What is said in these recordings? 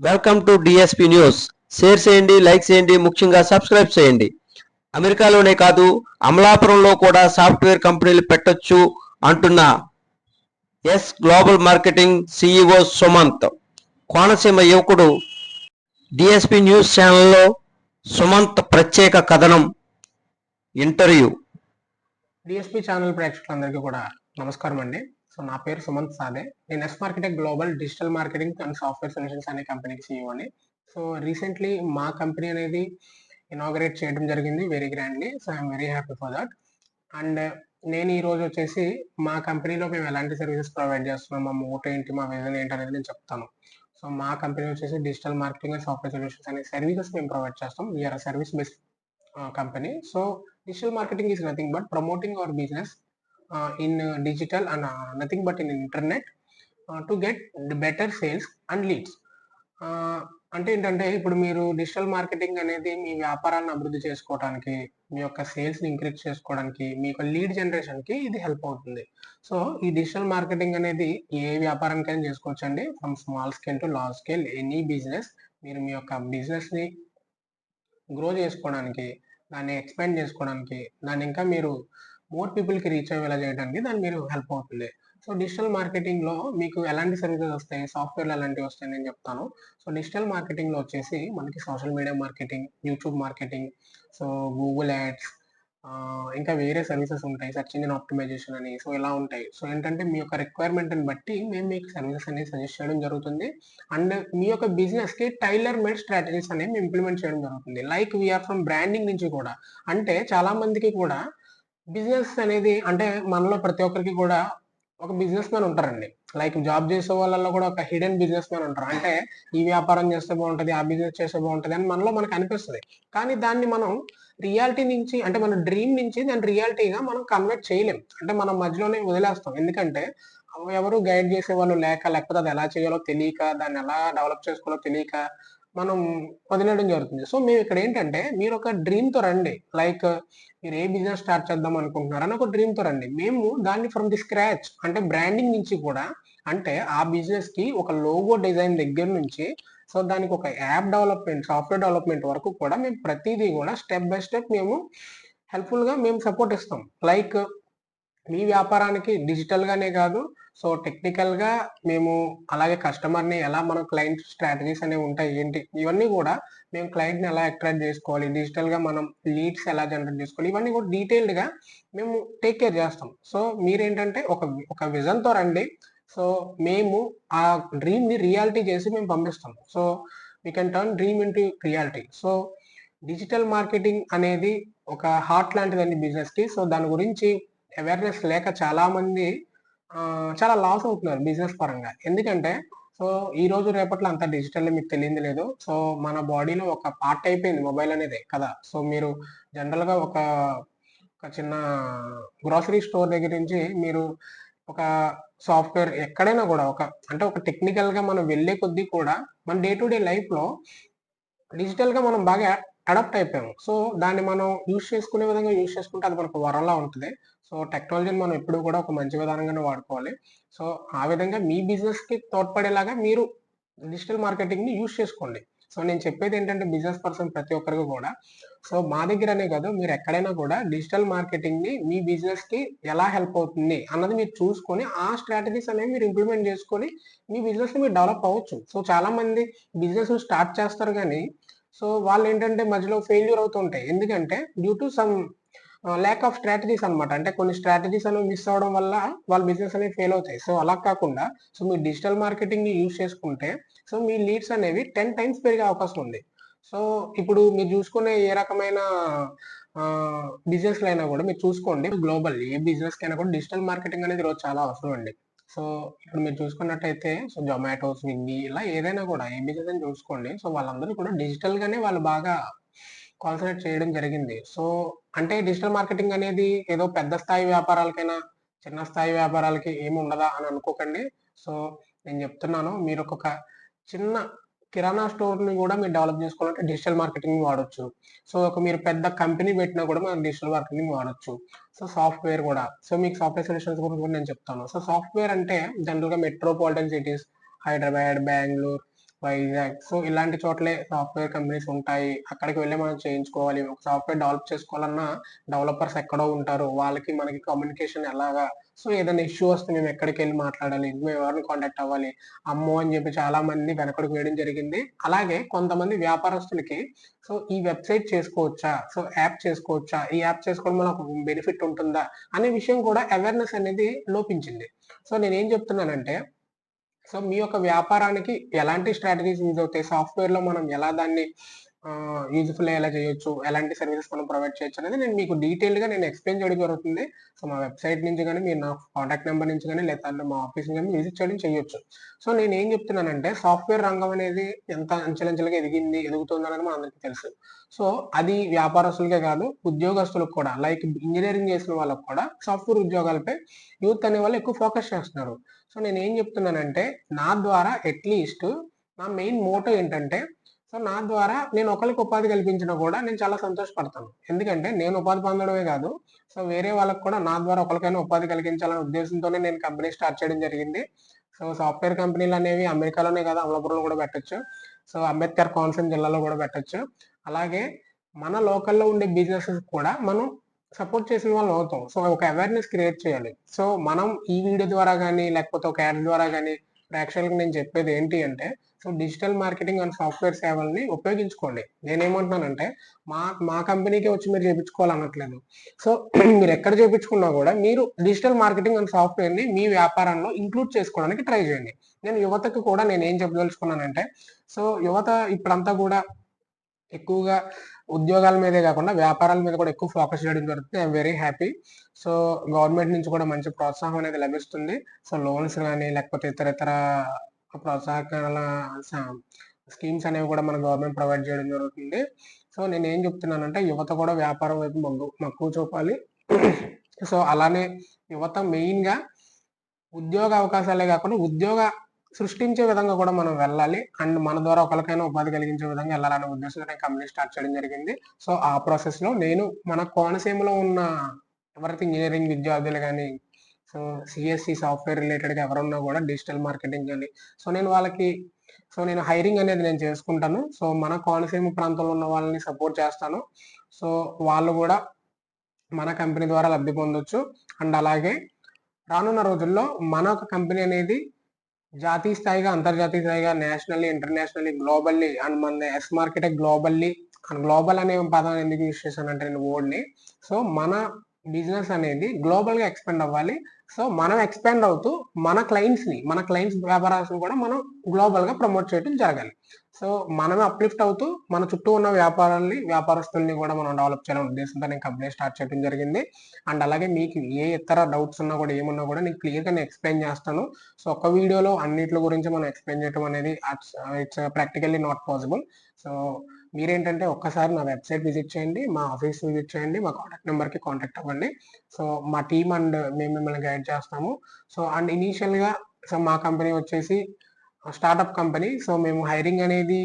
Welcome to DSP news share చేయండి like చేయండి ముఖ్యంగా సబ్స్క్రైబ్ చేయండి. అమెరికాలోనే కాదు అమలాపురంలో కూడా సాఫ్ట్వేర్ కంపెనీలు పెట్టొచ్చు అంటున్న S global marketing CEO Sumanth. Konaseema యువకుడు డిఎస్పి న్యూస్ ఛానల్లో సుమంత్ ప్రత్యేక కథనం ఇంటర్వ్యూ డిఎస్పీ ఛానల్ ప్రేక్షకులందరికీ కూడా నమస్కారం అండి సో నా పేరు సుమంత్ సాదే. నేను S marketing global digital marketing and software solutions అనే కంపెనీకి సీఈఓ అని సో రీసెంట్లీ మా కంపెనీ అనేది ఇనాగరేట్ చేయడం జరిగింది very grandly so I'm very happy for that and నేను ఈ రోజు వచ్చేసి మా కంపెనీలో మేము ఎలాంటి సర్వీసెస్ ప్రొవైడ్ చేస్తున్నాం మా మోటో ఏంటి మా విజన్ ఏంటి అనేది నేను చెప్తాను. సో మా కంపెనీ వచ్చేసి digital marketing and software solutions అనే సర్వీసెస్ మేము ప్రొవైడ్ చేస్తాం. We are service based company so digital marketing is nothing but promoting our business Uh, in uh, digital and uh, nothing but in internet uh, to get the better sales and leads. Uh, అంటే ఏంటంటే ఇప్పుడు మీరు digital marketing అనేది మీ వ్యాపారాన్ని అభివృద్ధి చేసుకోవడానికి మీ యొక్క సేల్స్ని increase చేసుకోవడానికి మీ యొక్క లీడ్ జనరేషన్కి ఇది హెల్ప్ అవుతుంది. సో ఈ డిజిటల్ మార్కెటింగ్ అనేది ఏ వ్యాపారానికైనా చేసుకోవచ్చు అండి from small scale to large scale any business మీరు మీ యొక్క బిజినెస్ని గ్రో చేసుకోవడానికి దాన్ని ఎక్స్పాండ్ చేసుకోవడానికి దాన్ని ఇంకా మీరు మోర్ పీపుల్కి రీచ్ అయ్యేలా చేయడానికి దాన్ని మీరు హెల్ప్ అవుతుంది. సో డిజిటల్ మార్కెటింగ్లో మీకు ఎలాంటి సర్వీసెస్ వస్తాయి? సాఫ్ట్వేర్లు ఎలాంటివి వస్తాయి? నేను చెప్తాను. సో డిజిటల్ మార్కెటింగ్లో వచ్చేసి మనకి social media marketing YouTube marketing so Google ads ఇంకా వేరే సర్వీసెస్ ఉంటాయి. సర్చ్ ఇంజిన్ ఆప్టిమైజేషన్ అని సో ఇలా ఉంటాయి. సో ఏంటంటే మీ యొక్క రిక్వైర్మెంట్ని బట్టి మేము మీకు సర్వీసెస్ అనేది సజెస్ట్ చేయడం జరుగుతుంది. అండ్ మీ యొక్క బిజినెస్కి టైలర్ మేడ్ స్ట్రాటజీస్ అనేవి ఇంప్లిమెంట్ చేయడం జరుగుతుంది. లైక్ వీఆర్ ఫ్రమ్ బ్రాండింగ్ నుంచి కూడా. అంటే చాలా మందికి కూడా బిజినెస్ అనేది అంటే మనలో ప్రతి ఒక్కరికి కూడా ఒక బిజినెస్ మ్యాన్ ఉంటారండి. లైక్ జాబ్ చేసే వాళ్ళలో కూడా ఒక హిడెన్ బిజినెస్ మ్యాన్ ఉంటారు. అంటే ఈ వ్యాపారం చేస్తే బాగుంటుంది ఆ బిజినెస్ చేస్తే బాగుంటుంది అని మనలో మనకు అనిపిస్తుంది. కానీ దాన్ని మనం రియాలిటీ నుంచి అంటే మన డ్రీమ్ నుంచి దాన్ని రియాలిటీగా మనం కన్వర్ట్ చేయలేం. అంటే మనం మధ్యలోనే వదిలేస్తాం. ఎందుకంటే ఎవరు గైడ్ చేసే వాళ్ళు లేక లేకపోతే అది ఎలా చేయాలో తెలియక దాన్ని ఎలా డెవలప్ చేసుకోవాలో తెలియక మనం వదిలేయడం జరుగుతుంది. సో మేము ఇక్కడ ఏంటంటే మీరు ఒక డ్రీమ్తో రండి. లైక్ మీరు ఏ బిజినెస్ స్టార్ట్ చేద్దాం అనుకుంటున్నారని ఒక డ్రీమ్తో రండి. మేము దాన్ని ఫ్రమ్ ది స్క్రాచ్ అంటే బ్రాండింగ్ నుంచి కూడా అంటే ఆ బిజినెస్కి ఒక లోగో డిజైన్ దగ్గర నుంచి సో దానికి ఒక యాప్ డెవలప్మెంట్ సాఫ్ట్వేర్ డెవలప్మెంట్ వరకు కూడా మేము ప్రతిదీ కూడా స్టెప్ బై స్టెప్ మేము హెల్ప్ఫుల్గా మేము సపోర్ట్ ఇస్తాం. లైక్ మీ వ్యాపారానికి డిజిటల్ గానే కాదు. సో టెక్నికల్గా మేము అలాగే కస్టమర్ని ఎలా మన క్లయింట్ స్ట్రాటజీస్ అనేవి ఉంటాయి ఏంటి ఇవన్నీ కూడా మేము క్లయింట్ని ఎలా అట్రాక్ట్ చేసుకోవాలి డిజిటల్గా మనం లీడ్స్ ఎలా జనరేట్ చేసుకోవాలి ఇవన్నీ కూడా డీటెయిల్డ్గా మేము టేక్ కేర్ చేస్తాం. సో మీరేంటంటే ఒక ఒక విజన్తో రండి. సో మేము ఆ డ్రీమ్ని రియాలిటీ చేసి మేము పంపిస్తాం. So we can turn dream into reality so digital marketing అనేది ఒక హార్ట్ లాంటిదండి బిజినెస్కి సో దాని గురించి అవేర్నెస్ లేక చాలా మంది చాలా లాస్ అవుతున్నారు బిజినెస్ పరంగా. ఎందుకంటే సో ఈ రోజు రేపట్లో అంత డిజిటల్ మీకు తెలియదు లేదు. సో మన బాడీలో ఒక పార్ట్ అయిపోయింది మొబైల్ అనేది కదా. సో మీరు జనరల్గా ఒక ఒక చిన్న గ్రోసరీ స్టోర్ దగ్గర నుంచి మీరు ఒక సాఫ్ట్వేర్ ఎక్కడైనా కూడా ఒక అంటే ఒక టెక్నికల్గా మనం వెళ్ళే కొద్దీ కూడా మన డే టు డే లైఫ్లో డిజిటల్గా మనం బాగా అడాప్ట్ అయిపోయాము. సో దాన్ని మనం యూజ్ చేసుకునే విధంగా యూజ్ చేసుకుంటే అది మనకు వరలా ఉంటుంది. సో టెక్నాలజీని మనం ఎప్పుడు కూడా ఒక మంచి విధానంగానే వాడుకోవాలి. సో ఆ విధంగా మీ బిజినెస్కి తోడ్పడేలాగా మీరు డిజిటల్ మార్కెటింగ్ని యూజ్ చేసుకోండి. సో నేను చెప్పేది ఏంటంటే బిజినెస్ పర్సన్ ప్రతి ఒక్కరికి కూడా. సో మా దగ్గరనే కాదు మీరు ఎక్కడైనా కూడా డిజిటల్ మార్కెటింగ్ని మీ బిజినెస్కి ఎలా హెల్ప్ అవుతుంది అన్నది మీరు చూసుకొని ఆ స్ట్రాటజీస్ అనేవి మీరు ఇంప్లిమెంట్ చేసుకొని మీ బిజినెస్ని మీరు డెవలప్ అవ్వచ్చు. సో చాలా మంది బిజినెస్ స్టార్ట్ చేస్తారు కానీ సో వాళ్ళు ఏంటంటే మధ్యలో ఫెయిల్యూర్ అవుతుంటాయి. ఎందుకంటే due to some lack of strategies అన్నమాట. అంటే కొన్ని స్ట్రాటజీస్ అనేవి మిస్ అవడం వల్ల వాళ్ళ బిజినెస్ అనేవి ఫెయిల్ అవుతాయి. సో అలా కాకుండా సో మీ డిజిటల్ మార్కెటింగ్ని యూజ్ చేసుకుంటే సో మీ లీడ్స్ అనేవి టెన్ టైమ్స్ పెరిగే అవకాశం ఉంది. సో ఇప్పుడు మీరు చూసుకునే ఏ రకమైన బిజినెస్ అయినా కూడా మీరు చూసుకోండి. గ్లోబల్ ఏ బిజినెస్ కైనా కూడా డిజిటల్ మార్కెటింగ్ అనేది ఈరోజు చాలా అవసరం అండి. సో ఇప్పుడు మీరు చూసుకున్నట్టయితే సో జొమాటో స్విగ్గీ ఇలా ఏదైనా కూడా ఏ బిజినెస్ అని చూసుకోండి. సో వాళ్ళందరూ కూడా డిజిటల్ గానే వాళ్ళు బాగా కాన్సన్ట్రేట్ చేయడం జరిగింది. సో అంటే డిజిటల్ మార్కెటింగ్ అనేది ఏదో పెద్ద స్థాయి వ్యాపారాలకైనా చిన్న స్థాయి వ్యాపారాలకి ఏమి ఉండదా అని అనుకోకండి. సో నేను చెప్తున్నాను మీరు ఒక చిన్న కిరాణా స్టోర్ని కూడా మీరు డెవలప్ చేసుకోవాలంటే డిజిటల్ మార్కెటింగ్ వాడొచ్చు. సో ఒక మీరు పెద్ద కంపెనీ పెట్టినా కూడా మనం డిజిటల్ మార్కెటింగ్ వాడొచ్చు. సో సాఫ్ట్వేర్ కూడా. సో మీకు సాఫ్ట్వేర్ సొల్యూషన్స్ గురించి కూడా నేను చెప్తాను. సో సాఫ్ట్వేర్ అంటే జనరల్గా metropolitan cities Hyderabad Bengaluru Vizag so ఇలాంటి చోట్లే సాఫ్ట్వేర్ కంపెనీస్ ఉంటాయి. అక్కడికి వెళ్ళి మనం చేయించుకోవాలి. ఒక సాఫ్ట్వేర్ డెవలప్ చేసుకోవాలన్నా డెవలపర్స్ ఎక్కడో ఉంటారు. వాళ్ళకి మనకి కమ్యూనికేషన్ ఎలాగా? సో ఏదైనా ఇష్యూ వస్తే మేము ఎక్కడికి వెళ్ళి మాట్లాడాలి? మేము ఎవరిని కాంటాక్ట్ అవ్వాలి? అమ్మో అని చెప్పి చాలా మంది వెనకడుగు వేయడం జరిగింది. అలాగే కొంతమంది వ్యాపారస్తులకి సో ఈ వెబ్సైట్ చేసుకోవచ్చా? సో యాప్ చేసుకోవచ్చా? ఈ యాప్ చేసుకోవడం వల్ల ఒక బెనిఫిట్ ఉంటుందా? అనే విషయం కూడా అవేర్నెస్ అనేది లోపించింది. సో నేను ఏం చెప్తున్నానంటే సో మీ యొక్క వ్యాపారానికి ఎలాంటి స్ట్రాటజీస్ యూజ్ అవుతాయి? సాఫ్ట్వేర్లో మనం ఎలా దాన్ని యూజ్ఫుల్ ఎలా చేయొచ్చు? ఎలాంటి సర్వీసెస్ మనం ప్రొవైడ్ చేయొచ్చు అనేది నేను మీకు డీటెయిల్గా నేను ఎక్స్ప్లెయిన్ చేయడం జరుగుతుంది. సో మా వెబ్సైట్ నుంచి కానీ మీరు నా కాంటాక్ట్ నెంబర్ నుంచి కానీ లేదా మా ఆఫీస్ నుంచి కానీ విజిట్ చేయడం చేయొచ్చు. సో నేను ఏం చెప్తున్నానంటే సాఫ్ట్వేర్ రంగం అనేది ఎంత అంచెలంచెలుగా ఎదిగింది ఎదుగుతుంది అనేది మన అందరికీ తెలుసు. సో అది వ్యాపారస్తులకే కాదు ఉద్యోగస్తులకు కూడా లైక్ ఇంజనీరింగ్ చేసిన వాళ్ళకి కూడా సాఫ్ట్వేర్ ఉద్యోగాలపై యూత్ అనే వాళ్ళు ఎక్కువ ఫోకస్ చేస్తున్నారు. సో నేను ఏం చెప్తున్నానంటే నా ద్వారా అట్లీస్ట్ నా మెయిన్ మోటో ఏంటంటే సో నా ద్వారా నేను ఒకరికి ఉపాధి కల్పించినా కూడా నేను చాలా సంతోషపడతాను. ఎందుకంటే నేను ఉపాధి పొందడమే కాదు సో వేరే వాళ్ళకి కూడా నా ద్వారా ఒకరికైనా ఉపాధి కలిగించాలనే ఉద్దేశంతోనే నేను కంపెనీ స్టార్ట్ చేయడం జరిగింది. సో సాఫ్ట్వేర్ కంపెనీలు అనేవి అమెరికాలోనే కాదు అమలాపురంలో కూడా పెట్టొచ్చు. సో అంబేద్కర్ కోనసీమ జిల్లాలో కూడా పెట్టచ్చు. అలాగే మన లోకల్లో ఉండే బిజినెసెస్ కూడా మనం సపోర్ట్ చేసిన వాళ్ళు అవుతాం. సో ఒక అవేర్నెస్ క్రియేట్ చేయాలి. సో మనం ఈ వీడియో ద్వారా కానీ లేకపోతే ఒక యాడ్ ద్వారా కానీ ప్రేక్షకులకు నేను చెప్పేది ఏంటి అంటే so digital marketing and software సేవల్ని ఉపయోగించుకోండి. నేనేమంటున్నానంటే మా మా కంపెనీకి వచ్చి మీరు చేయించుకోవాలనట్లేదు సో మీరు ఎక్కడ చేయించుకున్నా కూడా మీరు డిజిటల్ మార్కెటింగ్ అండ్ సాఫ్ట్వేర్ని మీ వ్యాపారంలో ఇంక్లూడ్ చేసుకోవడానికి ట్రై చేయండి. నేను యువతకు కూడా నేను ఏం చెప్పదలుచుకున్నానంటే సో యువత ఇప్పుడంతా కూడా ఎక్కువగా ఉద్యోగాల మీదే కాకుండా వ్యాపారాల మీద కూడా ఎక్కువ ఫోకస్ చేయడం జరుగుతుంది. I'm very happy so government నుంచి కూడా మంచి ప్రోత్సాహం అనేది లభిస్తుంది. సో లోన్స్ కానీ లేకపోతే ఇతర ఇతర ప్రోత్సాహకాల స్కీమ్స్ అనేవి కూడా మన గవర్నమెంట్ ప్రొవైడ్ చేయడం జరుగుతుంది. సో నేను ఏం చెప్తున్నానంటే యువత కూడా వ్యాపారం వైపు మొగ్గు మక్కువ చూపాలి. సో అలానే యువత మెయిన్గా ఉద్యోగ అవకాశాలే కాకుండా ఉద్యోగ సృష్టించే విధంగా కూడా మనం వెళ్ళాలి. అండ్ మన ద్వారా ఒకరికైనా ఉపాధి కలిగించే విధంగా వెళ్ళాలనే ఉద్దేశంతో నేను కంపెనీ స్టార్ట్ చేయడం జరిగింది. సో ఆ ప్రాసెస్లో నేను మన కోనసీమలో ఉన్న ఎవరైతే ఇంజనీరింగ్ విద్యార్థులు కానీ సో సిఎస్సి సాఫ్ట్వేర్ రిలేటెడ్గా ఎవరున్నా కూడా డిజిటల్ మార్కెటింగ్ కానీ సో నేను వాళ్ళకి సో నేను హైరింగ్ అనేది నేను చేసుకుంటాను. సో మన కోనసీమ ప్రాంతంలో ఉన్న వాళ్ళని సపోర్ట్ చేస్తాను. సో వాళ్ళు కూడా మన కంపెనీ ద్వారా లబ్ధి పొందొచ్చు. అండ్ అలాగే రానున్న రోజుల్లో మన ఒక కంపెనీ అనేది జాతీయ స్థాయిగా అంతర్జాతీయ స్థాయిగా నేషనల్లీ ఇంటర్నేషనల్లీ గ్లోబల్లీ అండ్ మన S market globally and global అనే పదం ఎందుకు యూజ్ చేశానంటే నేను వర్డ్ని. సో మన బిజినెస్ అనేది గ్లోబల్గా అవ్వాలి. సో మనం ఎక్స్పెండ్ అవుతూ మన క్లయింట్స్ని మన క్లయింట్స్ వ్యాపారాలను కూడా మనం గ్లోబల్గా ప్రమోట్ చేయడం జరగాలి. సో మనమే అప్లిఫ్ట్ అవుతూ మన చుట్టూ ఉన్న వ్యాపారాల్ని వ్యాపారస్తుల్ని కూడా మనం డెవలప్ చేయాలనే ఉద్దేశంతో నేను కంపెనీ స్టార్ట్ చేయడం జరిగింది. అండ్ అలాగే మీకు ఏ ఇతర డౌట్స్ ఉన్నా కూడా ఏమున్నా కూడా నేను క్లియర్గా నేను ఎక్స్ప్లెయిన్ చేస్తాను. సో ఒక వీడియోలో అన్నిటి గురించి మనం ఎక్స్ప్లెయిన్ చేయడం అనేది it's practically not possible so మీరేంటంటే ఒక్కసారి నా వెబ్సైట్ విజిట్ చేయండి మా ఆఫీస్ విజిట్ చేయండి మా కాంటాక్ట్ నెంబర్కి కాంటాక్ట్ అవ్వండి. సో మా టీమ్ అండ్ మేము మిమ్మల్ని గైడ్ చేస్తాము. సో అండ్ ఇనీషియల్గా సో మా కంపెనీ వచ్చేసి స్టార్ట్అప్ కంపెనీ సో మేము హైరింగ్ అనేది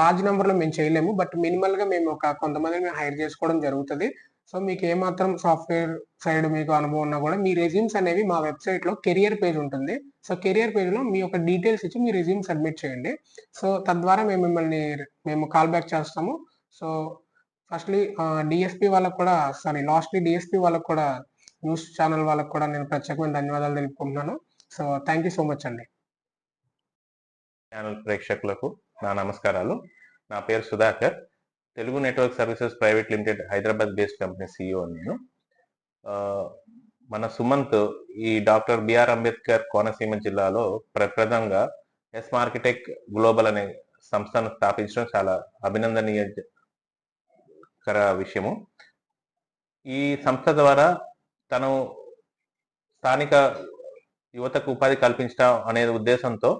లార్జ్ నెంబర్లో మేము చేయలేము. బట్ మినిమల్గా మేము ఒక కొంతమందిని మేము హైర్ చేసుకోవడం జరుగుతుంది. సో మీకు ఏమాత్రం సాఫ్ట్వేర్ సైడ్ మీకు అనుభవం ఉన్నా కూడా మీ రెజ్యూమ్స్ అనేవి మా వెబ్సైట్లో కెరియర్ పేజ్ ఉంటుంది. సో కెరియర్ పేజ్లో మీ యొక్క డీటెయిల్స్ ఇచ్చి మీ రెజ్యూమ్ సబ్మిట్ చేయండి. సో తద్వారా మేము మిమ్మల్ని మేము కాల్ బ్యాక్ చేస్తాము. సో ఫస్ట్లీ డిఎస్పి వాళ్ళకు కూడా సారీ లాస్ట్లీ డిఎస్పీ వాళ్ళకు కూడా న్యూస్ ఛానల్ వాళ్ళకు కూడా నేను ప్రత్యేకమైన ధన్యవాదాలు తెలుపుకుంటున్నాను. So thank you so much అండి. ఛానల్ ప్రేక్షకులకు నా నమస్కారాలు. నా పేరు Sudhakar. Telugu network services private limited Hyderabad based company CEO నేను. మన సుమంత్ ఈ డాక్టర్ బిఆర్ అంబేద్కర్ కోనసీమ జిల్లాలో ప్రప్రదంగా ఎస్ మార్కెటెక్ గ్లోబల్ అనే సంస్థను స్థాపించడం చాలా అభినందనీయకర విషయము. ఈ సంస్థ ద్వారా తను స్థానిక యువతకు ఉపాధి కల్పించడం అనే ఉద్దేశంతో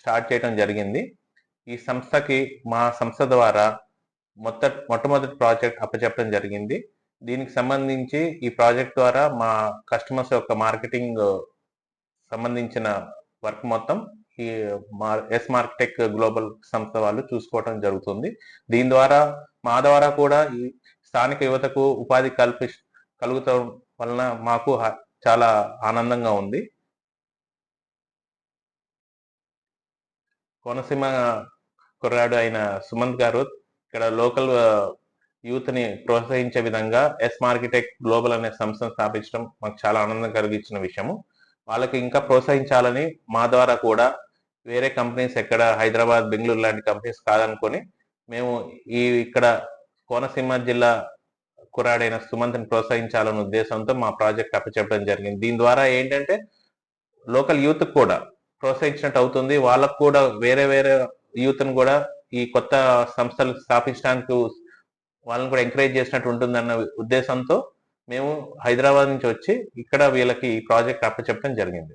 స్టార్ట్ చేయడం జరిగింది. ఈ సంస్థకి మా సంస్థ ద్వారా మొత్త మొట్టమొదటి ప్రాజెక్ట్ అప్పచెప్పడం జరిగింది. దీనికి సంబంధించి ఈ ప్రాజెక్ట్ ద్వారా మా కస్టమర్స్ యొక్క మార్కెటింగ్ సంబంధించిన వర్క్ మొత్తం ఈ ఎస్ మార్కెటెక్ గ్లోబల్ సంస్థ వాళ్ళు చూసుకోవడం జరుగుతుంది. దీని ద్వారా మా ద్వారా కూడా ఈ స్థానిక యువతకు ఉపాధి కల్పి కలుగుతాం వలన మాకు చాలా ఆనందంగా ఉంది. కోనసీమ కుర్రాడు అయిన సుమంత్ గారు ఇక్కడ లోకల్ యూత్ని ప్రోత్సహించే విధంగా ఎస్ మార్కెటెక్ గ్లోబల్ అనే సంస్థను స్థాపించడం మాకు చాలా ఆనందం కలిగించిన విషయము. వాళ్ళకి ఇంకా ప్రోత్సహించాలని మా ద్వారా కూడా వేరే కంపెనీస్ ఎక్కడ హైదరాబాద్ బెంగళూరు లాంటి కంపెనీస్ కాదనుకొని మేము ఈ ఇక్కడ కోనసీమ జిల్లా కురాడైన సుమంత్ని ప్రోత్సహించాలనే ఉద్దేశంతో మా ప్రాజెక్ట్ అప్పచెప్పడం జరిగింది. దీని ద్వారా ఏంటంటే లోకల్ యూత్ కూడా ప్రోత్సహించినట్టు అవుతుంది. వాళ్ళకు కూడా వేరే వేరే యూత్ని కూడా ఈ కొత్త సంస్థలు స్థాపించడానికి వాళ్ళని కూడా ఎంకరేజ్ చేసినట్టు ఉంటుందన్న ఉద్దేశంతో మేము హైదరాబాద్ నుంచి వచ్చి ఇక్కడ వీళ్ళకి ఈ ప్రాజెక్ట్ అప్పచెప్పడం జరిగింది.